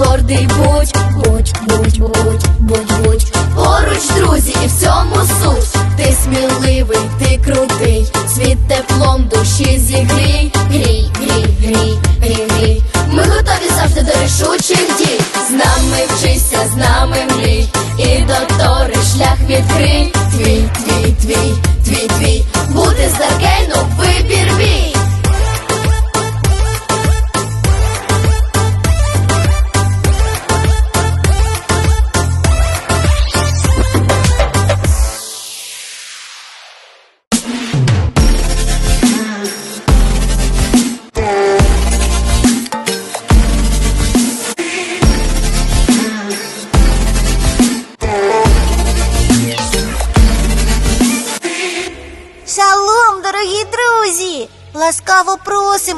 гордий будь, будь, будь, будь, будь, будь. Поруч, друзі, і в цьому суть. Ти сміливий, ти крутий, світ теплом душі зігрій.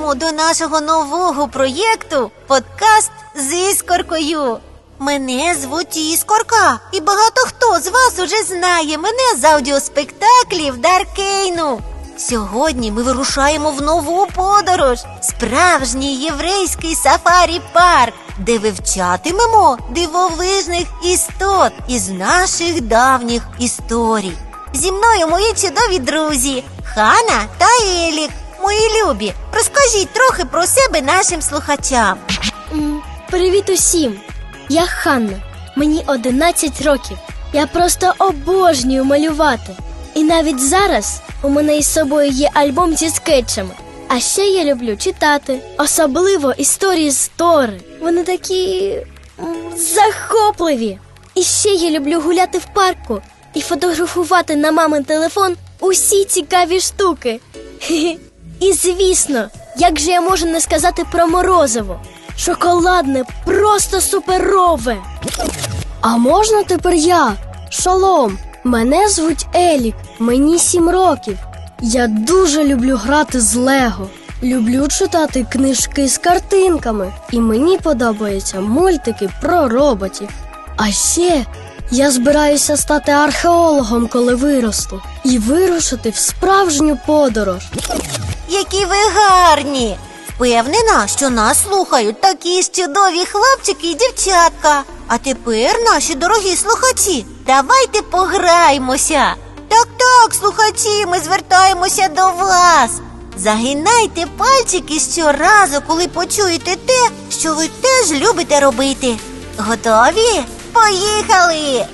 Просимо до нашого нового проєкту Подкаст з іскоркою. Мене звуть Іскорка, і багато хто з вас уже знає мене з аудіоспектаклів Даркейну. Сьогодні ми вирушаємо в нову подорож, справжній єврейський сафарі-парк, де вивчатимемо дивовижних істот із наших давніх історій. Зі мною мої чудові друзі Хана та Елік. Мої любі, розкажіть трохи про себе нашим слухачам. Привіт усім! Я Ханна. Мені 11 років. Я просто обожнюю малювати. І навіть зараз у мене із собою є альбом зі скетчами. А ще я люблю читати, особливо історії з Тори. Вони такі захопливі. І ще я люблю гуляти в парку і фотографувати на мамин телефон усі цікаві штуки. Хе-хе. І звісно, як же я можу не сказати про морозиво? Шоколадне, просто суперове. А можна тепер я? Шалом, мене звуть Елік, мені сім років. Я дуже люблю грати з Лего. Люблю читати книжки з картинками, і мені подобаються мультики про роботів. А ще я збираюся стати археологом, коли виросту, і вирушити в справжню подорож. Які ви гарні! Впевнена, що нас слухають такі ж чудові хлопчики і дівчатка. А тепер, наші дорогі слухачі, давайте пограємося. Так, так, слухачі, ми звертаємося до вас. Загинайте пальчики щоразу, коли почуєте те, що ви теж любите робити. Готові? Поїхали!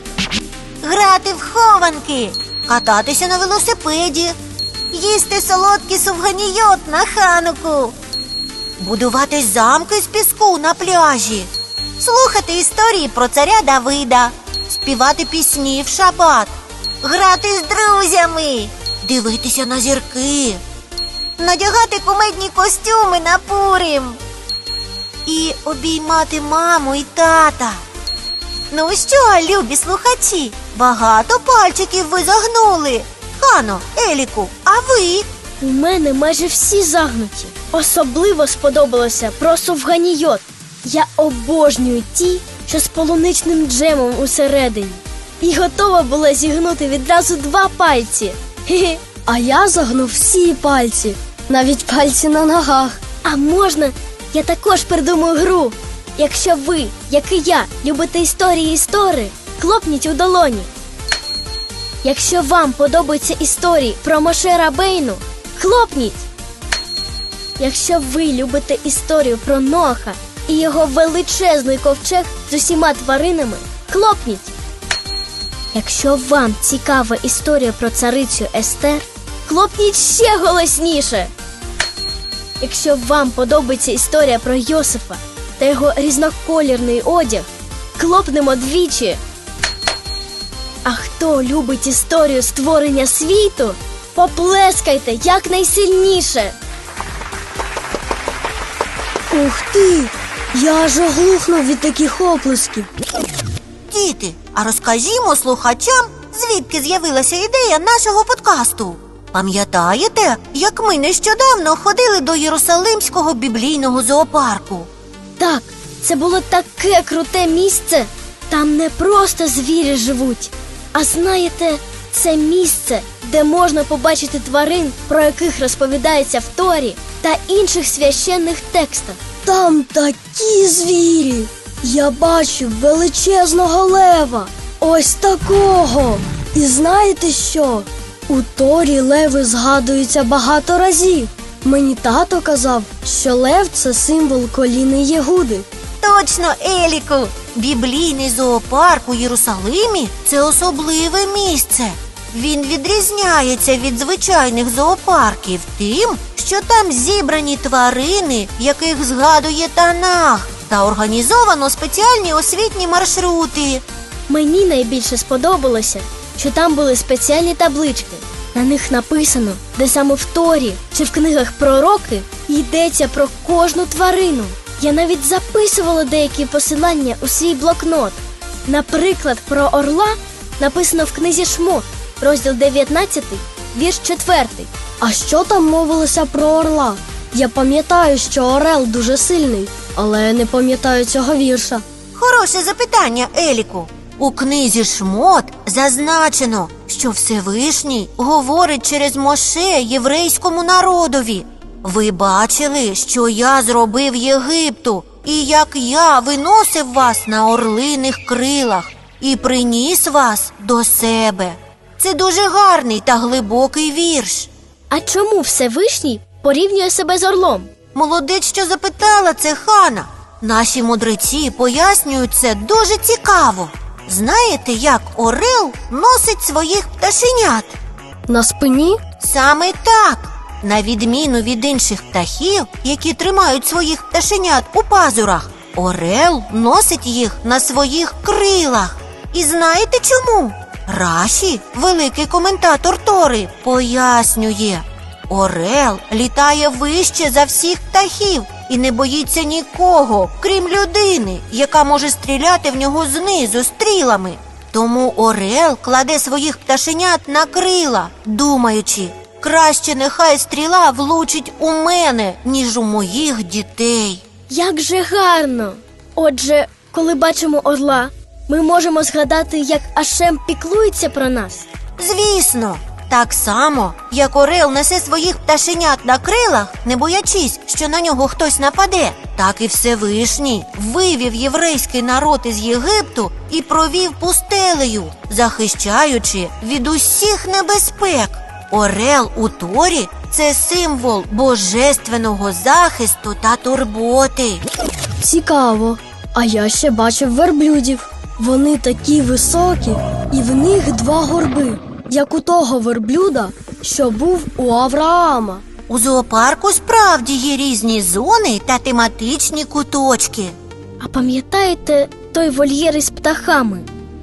Грати в хованки, кататися на велосипеді, їсти солодкий сувганійот на хануку, будувати замки з піску на пляжі, слухати історії про царя Давида, співати пісні в шабат, грати з друзями, дивитися на зірки, надягати кумедні костюми на Пурим і обіймати маму і тата. Ну що, любі слухачі, багато пальчиків ви загнули. Хано, Еліку, а ви? У мене майже всі загнуті. Особливо сподобалося про сувганійот. Я обожнюю ті, що з полуничним джемом усередині. І готова була зігнути відразу два пальці. Хе-хе. А я загнув всі пальці, навіть пальці на ногах. А можна, я також придумаю гру. Якщо ви, як і я, любите історії істори, хлопніть у долоні. Якщо вам подобаються історії про Моше Рабейну, хлопніть. Якщо ви любите історію про Ноха і його величезний ковчег з усіма тваринами, хлопніть. Якщо вам цікава історія про царицю Естер, хлопніть ще голосніше. Якщо вам подобається історія про Йосифа та його різноколірний одяг, хлопнемо двічі. А хто любить історію створення світу, поплескайте якнайсильніше. Ух ти! Я аж оглухнув від таких оплесків. Діти, а розкажімо слухачам, звідки з'явилася ідея нашого подкасту. Пам'ятаєте, як ми нещодавно ходили до Єрусалимського біблійного зоопарку? Так, це було таке круте місце. Там не просто звірі живуть, а знаєте, це місце, де можна побачити тварин, про яких розповідається в Торі та інших священних текстах. Там такі звірі. Я бачив величезного лева, ось такого. І знаєте що? У Торі леви згадуються багато разів. Мені тато казав, що лев це символ коліни Єгуди. Точно, Еліку! Біблійний зоопарк у Єрусалимі це особливе місце. Він відрізняється від звичайних зоопарків тим, що там зібрані тварини, яких згадує Танах, та організовано спеціальні освітні маршрути. Мені найбільше сподобалося, що там були спеціальні таблички. На них написано, де саме в Торі чи в книгах пророки йдеться про кожну тварину. Я навіть записувала деякі посилання у свій блокнот. Наприклад, про орла написано в книзі Шмот, розділ 19, вірш 4. А що там мовилося про орла? Я пам'ятаю, що орел дуже сильний, але не пам'ятаю цього вірша. Хороше запитання, Еліку. У книзі Шмот зазначено, що Всевишній говорить через Моше єврейському народові. Ви бачили, що я зробив Єгипту, і як я виносив вас на орлиних крилах і приніс вас до себе. Це дуже гарний та глибокий вірш. А чому Всевишній порівнює себе з орлом? Молодець, що запитала це хана. Наші мудреці пояснюють це дуже цікаво. Знаєте, як орел носить своїх пташенят? На спині? Саме так. На відміну від інших птахів, які тримають своїх пташенят у пазурах, орел носить їх на своїх крилах. І знаєте чому? Раші, великий коментатор Тори, пояснює. Орел літає вище за всіх птахів і не боїться нікого, крім людини, яка може стріляти в нього знизу стрілами. Тому Орел кладе своїх пташенят на крила, думаючи, краще нехай стріла влучить у мене, ніж у моїх дітей. Як же гарно! Отже, коли бачимо орла, ми можемо згадати, як Ашем піклується про нас. Звісно, так само, як Орел несе своїх пташенят на крилах, не боячись, що на нього хтось нападе, так і Всевишній вивів єврейський народ із Єгипту і провів пустелею, захищаючи від усіх небезпек. Орел у Торі це символ божественного захисту та турботи. Цікаво. А я ще бачив верблюдів. Вони такі високі, і в них два горби, як у того верблюда, що був у Авраама. У зоопарку справді є різні зони та тематичні куточки. А пам'ятаєте той вольєр із птахами?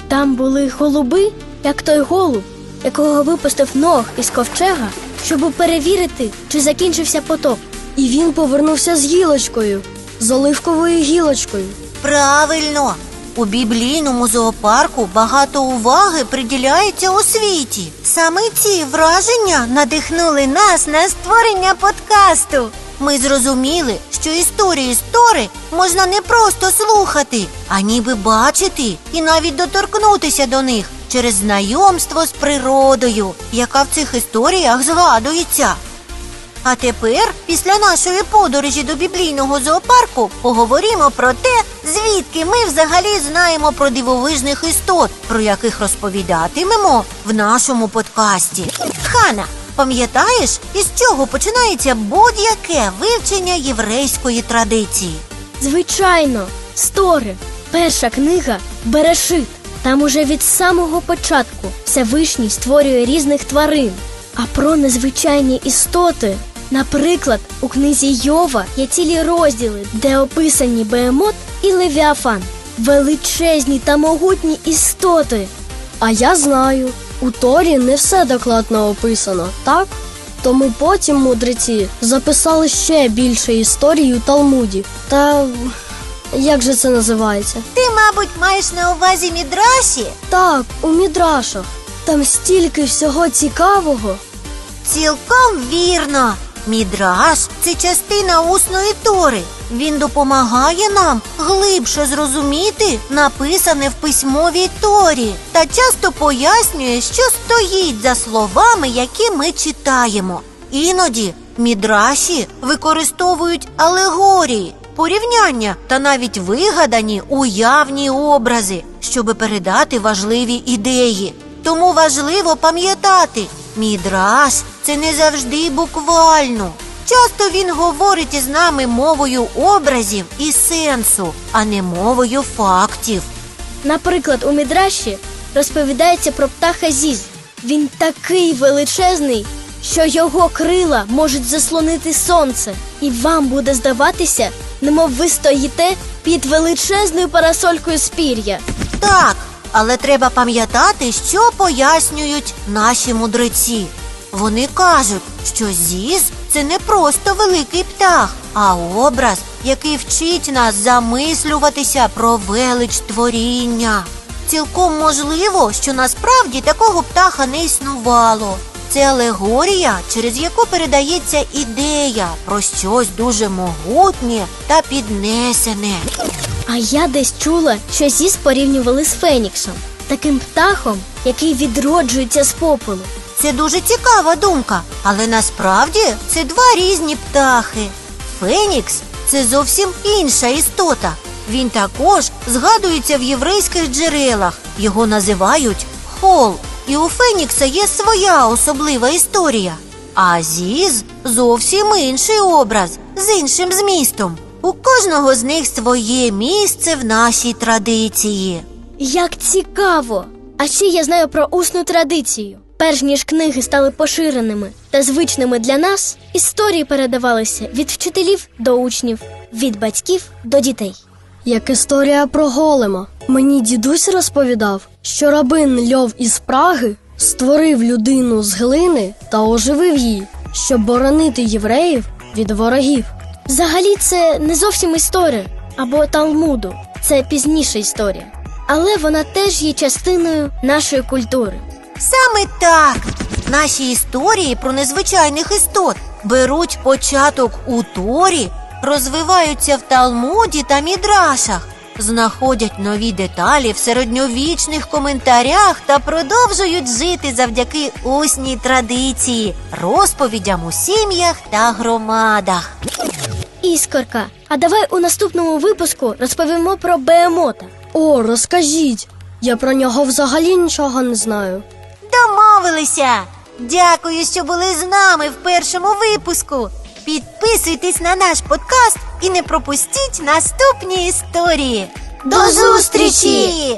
Там були голуби, як той голуб, якого випустив ног із ковчега, щоб перевірити, чи закінчився потоп. І він повернувся з гілочкою, з оливковою гілочкою. Правильно, у біблійному зоопарку багато уваги приділяється освіті. Саме ці враження надихнули нас на створення подкасту. Ми зрозуміли, що історії з Тори можна не просто слухати, а ніби бачити і навіть доторкнутися до них через знайомство з природою, яка в цих історіях згадується. А тепер, після нашої подорожі до біблійного зоопарку, поговоримо про те, звідки ми взагалі знаємо про дивовижних істот, про яких розповідатимемо в нашому подкасті. Хана, пам'ятаєш, із чого починається будь-яке вивчення єврейської традиції? Звичайно, Стори, перша книга Берешит. Там уже від самого початку Всевишній створює різних тварин. А про незвичайні істоти, наприклад, у книзі Йова є цілі розділи, де описані Беемот і Левіафан, величезні та могутні істоти. А я знаю, у Торі не все докладно описано, так? Тому потім мудреці записали ще більше історій у Талмуді. Та як же це називається? Ти, мабуть, маєш на увазі мідраші? Так, у мідрашах. Там стільки всього цікавого. Цілком вірно. Мідраш це частина усної тори. Він допомагає нам глибше зрозуміти написане в письмовій торі та часто пояснює, що стоїть за словами, які ми читаємо. Іноді мідраші використовують алегорії, порівняння та навіть вигадані уявні образи, щоби передати важливі ідеї. Тому важливо пам'ятати, мідраш це не завжди буквально. Часто він говорить із нами мовою образів і сенсу, а не мовою фактів. Наприклад, у Мідраші розповідається про птаха Зіз. Він такий величезний, що його крила можуть заслонити сонце, і вам буде здаватися, немов ви стоїте під величезною парасолькою з пір'я. Так, але треба пам'ятати, що пояснюють наші мудреці. Вони кажуть, що зіз це не просто великий птах, а образ, який вчить нас замислюватися про велич творіння. Цілком можливо, що насправді такого птаха не існувало. Це алегорія, через яку передається ідея про щось дуже могутнє та піднесене. А я десь чула, що Зіз порівнювали з Феніксом, таким птахом, який відроджується з попелу. Це дуже цікава думка, але насправді це два різні птахи. Фенікс це зовсім інша істота. Він також згадується в єврейських джерелах. Його називають хол. І у Фенікса є своя особлива історія. А Зіз зовсім інший образ з іншим змістом. У кожного з них своє місце в нашій традиції. Як цікаво! А ще я знаю про усну традицію. Перш ніж книги стали поширеними та звичними для нас, історії передавалися від вчителів до учнів, від батьків до дітей. Як історія про голема. Мені дідусь розповідав, що рабин Льов із Праги створив людину з глини та оживив її, щоб боронити євреїв від ворогів. Взагалі, це не зовсім історія або Талмуду, це пізніша історія. Але вона теж є частиною нашої культури. Саме так наші історії про незвичайних істот беруть початок у Торі, розвиваються в Талмуді та Мідрашах, знаходять нові деталі в середньовічних коментарях та продовжують жити завдяки усній традиції, розповідям у сім'ях та громадах. Іскорка, а давай у наступному випуску розповімо про Беемота. О, розкажіть! Я про нього взагалі нічого не знаю. Домовилися! Дякую, що були з нами в першому випуску. Підписуйтесь на наш подкаст і не пропустіть наступні історії. До зустрічі!